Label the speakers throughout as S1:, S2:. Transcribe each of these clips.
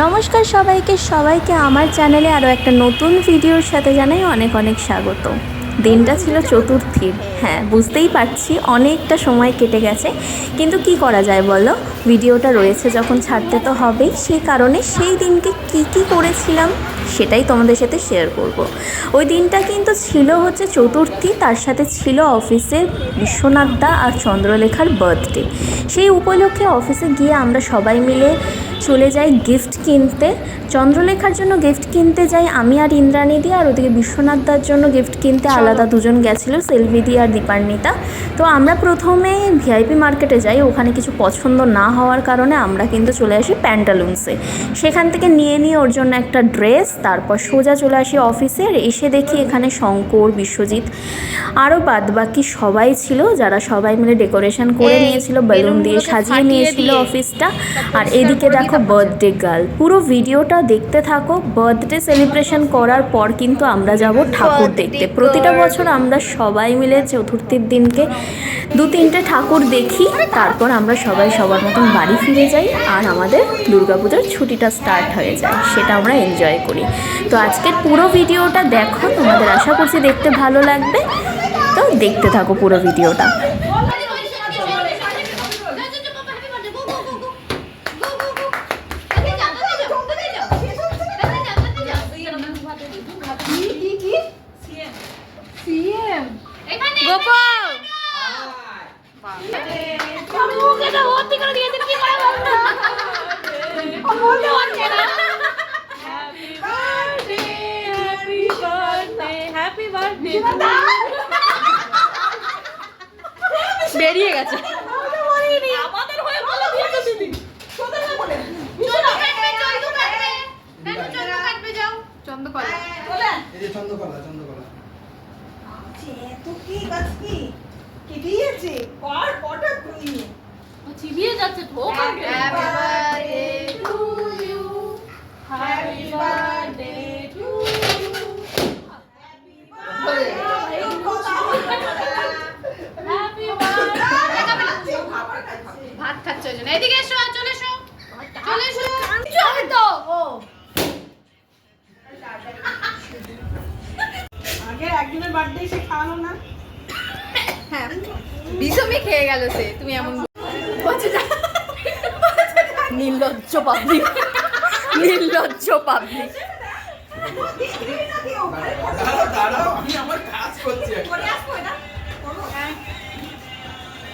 S1: নমস্কার সবাইকে সবাইকে আমার চ্যানেলে আরও একটা নতুন ভিডিওর সাথে জানাই অনেক অনেক স্বাগত। দিনটা ছিল চতুর্থীর। হ্যাঁ বুঝতেই পারছি অনেকটা সময় কেটে গেছে। কিন্তু কি করা যায় বলো? ভিডিওটা রয়েছে যখন ছাড়তে তো হবেই। সেই কারণে সেই দিনকে কি কি করেছিলাম সেটাই তোমাদের সাথে শেয়ার করব। ওই দিনটা কিন্তু ছিল হচ্ছে চতুর্থী, তার সাথে ছিল অফিসের বিশ্বনাথ দা আর চন্দ্রলেখার বার্থডে সেই উপলক্ষে অফিসে গিয়ে আমরা সবাই মিলে চলে যাই গিফট কিনতে। চন্দ্রলেখার জন্য গিফট কিনতে যাই, আমি আর ইন্দ্রাণীদি আর ওদিকে বিশ্বনাথ দার জন্য গিফট কিনতে আলাদা দুজন গেছিল সেলভিদি আর দীপান্বিতা। তো আমরা প্রথমে ভিআইপি মার্কেটে যাই ওখানে কিছু পছন্দ না হওয়ার কারণে আমরা কিন্তু চলে আসি প্যান্টালুন্সে। সেখান থেকে নিয়ে নিই ওর জন্য একটা ড্রেস তারপর সোজা চলে আসি অফিসে এসে দেখি এখানে শঙ্কর বিশ্বজিৎ আরও বাদ বাকি সবাই ছিল যারা সবাই মিলে ডেকোরেশন করে নিয়েছিল বেলুন দিয়ে সাজিয়ে নিয়েছিল অফিসটা। আর এদিকে দেখো বার্থডে গার্ল পুরো ভিডিওটা দেখতে থাকো বার্থডে সেলিব্রেশন করার পর কিন্তু আমরা যাব ঠাকুর দেখতে। প্রতিটা। বছর আমরা সবাই মিলে চতুর্থীর দিনকে দু তিনটে ঠাকুর দেখি, তারপর আমরা সবাই সবার মতন বাড়ি ফিরে যাই আর আমাদের দুর্গাপূজার ছুটিটা স্টার্ট হয়ে যায়, সেটা আমরা এনজয় করি। তো আজকের পুরো ভিডিওটা দেখো, তোমাদের আশা করছি দেখতে ভালো লাগবে। তো দেখতে থাকো পুরো ভিডিওটা।
S2: গেছে চন্দ্রকলা
S3: এই যে চন্দ্রকলা চন্দ্রকলা
S4: এত কি গাছ কি কেটেছে কর কটা তুই
S2: চিবিয়ে যাচ্ছে তো happy birthday to you happy birthday to happy ভাত খাচ্ছ ওই জন্য। এদিকে এসো চলে এসো। চলে এসো। চলে তো ও
S4: আগে একজনের বার্থডে সে খাওয়ালো না।
S2: বিষমই খেয়ে গেল সে তুমি এমন নির্লজ্জ পাবলিক। নির্লজ্জ পাবলিক।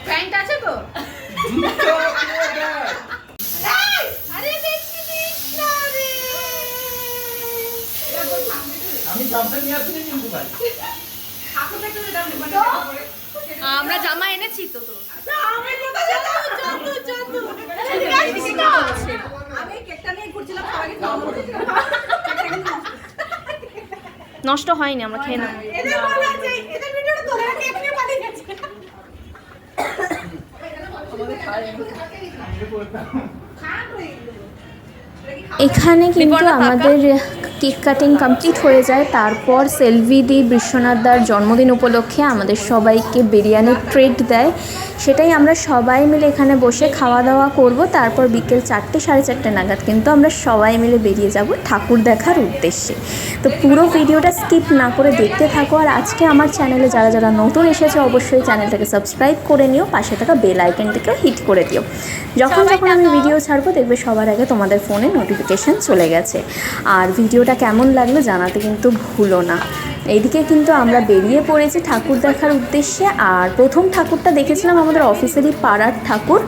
S2: প্যান্ট আছে তো? না আমরা জামা এনেছি তো
S1: নষ্ট হয়নি আমরা খেয়ে নেব।
S4: കൊടുത്താൽ
S1: এখানে কিন্তু আমাদের কেক কাটিং কমপ্লিট হয়ে যায়। তারপর সেলভি সেলভিদি বিশ্বনাথদার জন্মদিন উপলক্ষে আমাদের সবাইকে বিরিয়ানির ট্রিট দেয়। সেটাই আমরা সবাই মিলে এখানে বসে খাওয়া দাওয়া করব। তারপর বিকেল চারটে সাড়ে চারটে নাগাদ কিন্তু আমরা সবাই মিলে বেরিয়ে যাব ঠাকুর দেখার উদ্দেশ্যে। তো পুরো ভিডিওটা স্কিপ না করে দেখতে থাকো। আর আজকে আমার চ্যানেলে যারা যারা নতুন এসেছে অবশ্যই চ্যানেলটাকে সাবস্ক্রাইব করে নিও। পাশে থাকা বেল আইকনটাকেও হিট করে দিও। যখন যখন আমি ভিডিও ছাড়বো দেখবে সবার আগে তোমাদের ফোনে নোটিফিকেশান চলে গেছে। আর ভিডিওটা কেমন লাগল জানাতে কিন্তু ভুলো না। এদিকে কিন্তু আমরা বেরিয়ে পড়েছি ঠাকুর দেখার উদ্দেশ্যে। আর প্রথম ঠাকুরটা দেখেছিলাম আমাদের অফিসেরই পাড়ার ঠাকুর।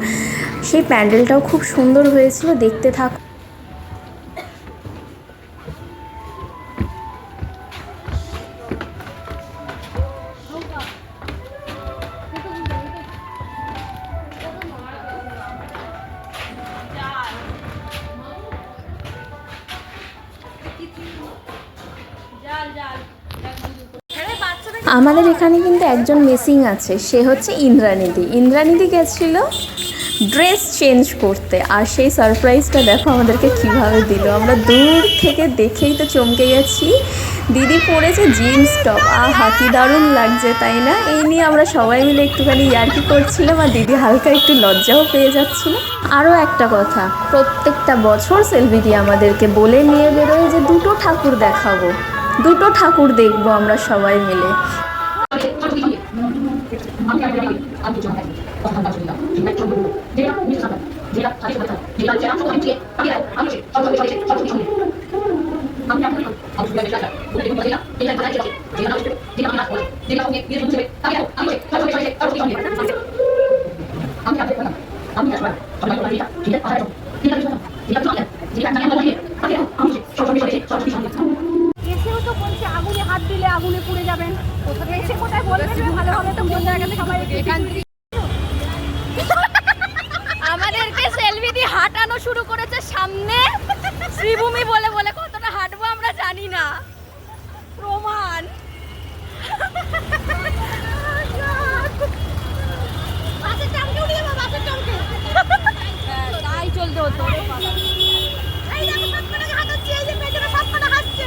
S1: সেই প্যান্ডেলটাও খুব সুন্দর হয়েছিল, দেখতে থাক আমাদের এখানে কিন্তু একজন মিসিং আছে, সে হচ্ছে ইন্দ্রানিধি ইন্দ্রানিধি গেছিল ড্রেস চেঞ্জ করতে, আর সেই সারপ্রাইজটা দেখো আমাদেরকে কীভাবে দিল। আমরা দূর থেকে দেখেই তো চমকে গেছি। দিদি পরেছে জিন্স টপ। আহা, কি দারুণ লাগছে, তাই না? এই নিয়ে আমরা সবাই মিলে একটুখানি ইয়ার্কি করছিলাম, আর দিদি হালকা একটু লজ্জাও পেয়ে যাচ্ছিল। আরও একটা কথা, প্রত্যেকটা বছর সেলফিদি আমাদেরকে বলে নিয়ে বেরোয় যে দুটো ঠাকুর দেখাবো। দুটো ঠাকুর দেখব আমরা সবাই মিলে।
S4: এসেও আগুনে পুড়ে যাবেন। এসে কোথায় বলবেন ভালো হবে তো কোন জায়গা থেকে। সবাই
S5: আমাদেরকে সেলফি দিয়ে হাঁটানো শুরু করেছে সামনে। শ্রীভূমি বলে বলে কতটা হাঁটবো আমরা জানি না প্রমাণ
S4: বাসের চামকে উঠিয়ে দাও বাসের চামকে
S5: তাই চলতে হতো
S4: এই দেখো সবকটাকে হাঁটাচ্ছে এই যে পেছনে সবকটা হাঁটছে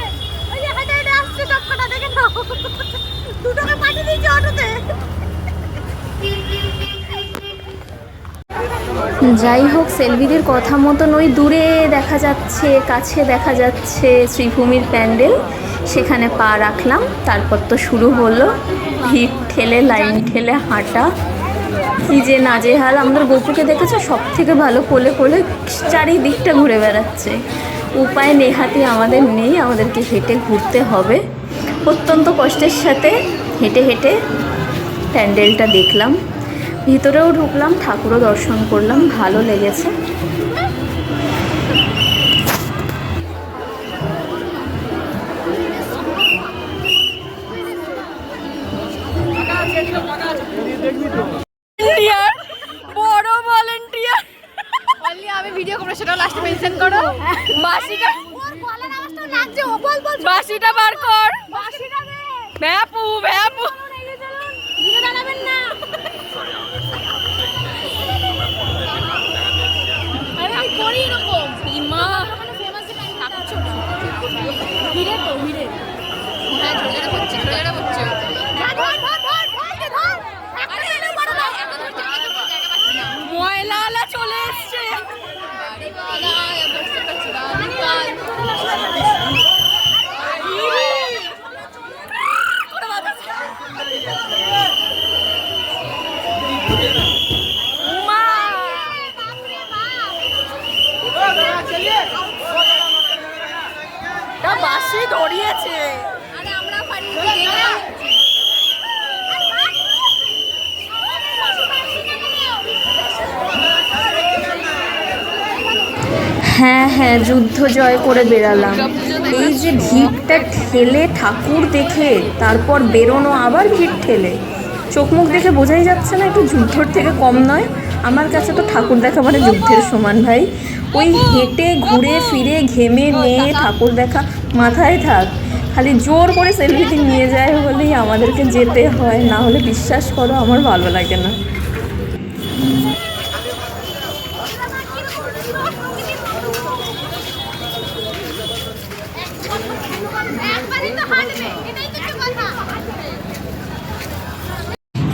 S4: এই যে হেঁটে হেঁটে আসছে সবকটা দেখে নাও দুটোকে পাঠিয়ে দিয়েছে অটোতে
S1: যাই হোক সেলভিদের কথা মতন ওই দূরে দেখা যাচ্ছে, কাছে দেখা যাচ্ছে শ্রীভূমির প্যান্ডেল। সেখানে পা রাখলাম, তারপর তো শুরু হলো ভিড় ঠেলে, লাইন ঠেলে হাঁটা। কি যে নাজেহাল, আমাদের গপুকে দেখেছ? সব থেকে ভালো কোলে কোলে চারিদিকটা ঘুরে বেড়াচ্ছে। উপায় নেহাতি আমাদের নেই, আমাদেরকে হেঁটে ঘুরতে হবে। অত্যন্ত কষ্টের সাথে হেঁটে হেঁটে প্যান্ডেলটা দেখলাম। ভিতরেও ঢুকলাম ঠাকুরও দর্শন করলাম ভালো লেগেছে।
S5: ভলেন্টিয়ার বড় ভলেন্টিয়ার অনলি আমি ভিডিও করব সেটা লাস্টে মেনশন করো। বাসিটা
S4: ওর গলার আওয়াজটা লাগছে ও বল বল।
S5: বাসিটা বার কর।
S4: বাসিটা
S5: ভ্যাপু ভ্যাপু। হিরে তো ধরিয়েছে
S4: আরে আমরা পারি
S1: হ্যাঁ হ্যাঁ যুদ্ধ জয় করে বেরালাম এই যে ভিড়টা ঠেলে ঠাকুর দেখে, তারপর বেরোনো, আবার ভিড় ঠেলে। চোখ মুখ দেখে বোঝাই যাচ্ছে না, একটু যুদ্ধর থেকে কম নয়। আমার কাছে তো ঠাকুর দেখা মানে যুদ্ধের সমান ভাই। ওই হেঁটে, ঘুরে, ফিরে, ঘেমে, নিয়ে ঠাকুর দেখা, মাথায় থাক। খালি জোর করে সেলফিটি নিয়ে যায় বলেই আমাদেরকে যেতে হয়, না হলে বিশ্বাস করো, আমার ভালো লাগে না
S4: একবারই তো হাঁটবে এটাই তো একটু কথা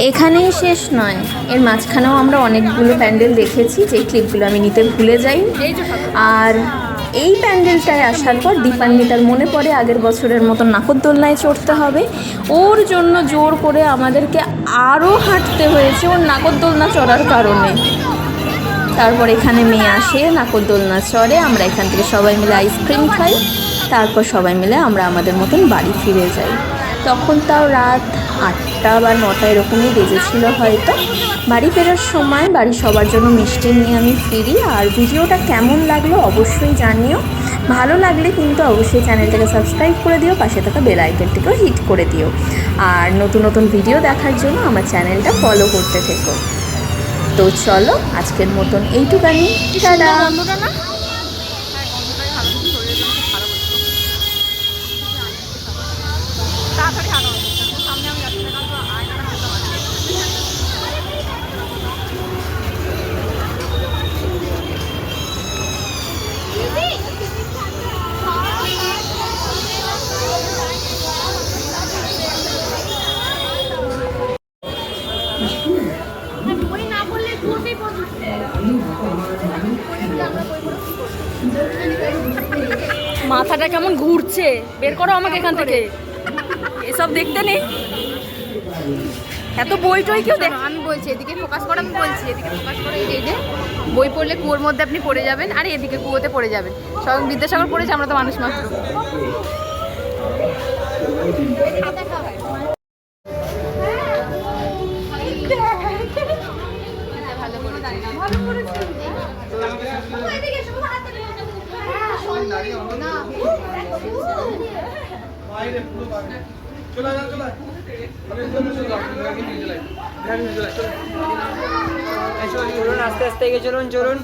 S1: এখানেই শেষ নয়। এর মাঝখানেও আমরা অনেকগুলো প্যান্ডেল দেখেছি যেই ক্লিপগুলো আমি নিতে ভুলে যাই। আর এই প্যান্ডেলটায় আসার পর দীপান্বিতার মনে পড়ে আগের বছরের মতো নাকরদোলনায় চড়তে হবে। ওর জন্য জোর করে আমাদেরকে আরও হাঁটতে হয়েছে ওর নাকরদোলনা চড়ার কারণে। তারপর এখানে মেয়ে আসে নাকরদোলনা চড়ে, আমরা এখান থেকে সবাই মিলে আইসক্রিম খাই। তারপর সবাই মিলে আমরা আমাদের মতন বাড়ি ফিরে যাই। তখন তাও রাত আটটা বা নটা এরকমই বেজেছিল হয়তো। বাড়ি ফেরার সময় বাড়ি সবার জন্য মিষ্টি নিয়ে আমি ফিরি। আর ভিডিওটা কেমন লাগল অবশ্যই জানিও। ভালো লাগলে কিন্তু অবশ্যই চ্যানেলটাকে সাবস্ক্রাইব করে দিও পাশে থাকা বেল আইকনটিকেও হিট করে দিও। আর নতুন নতুন ভিডিও দেখার জন্য আমার চ্যানেলটা ফলো করতে থেকো। তো চলো আজকের মতন এইটুকানি। টাটা।
S5: ঘুরছে বের করো আমাকে এখান থেকে। এসব দেখতে নেই। এত বই টই কেউ দেখ
S2: আমি বলছি এদিকে ফোকাস করো আমি বলছি এদিকে ফোকাস করে এই যে এই যে। বই পড়লে কুয়োর মধ্যে আপনি পড়ে যাবেন আর এদিকে কুয়োতে পড়ে যাবেন। স্বয়ং বিদ্যাসাগর পড়েছে আমরা তো মানুষ মাত্র। ভালো করে
S3: বাইরে
S6: আস্তে আস্তে চলুন চলুন।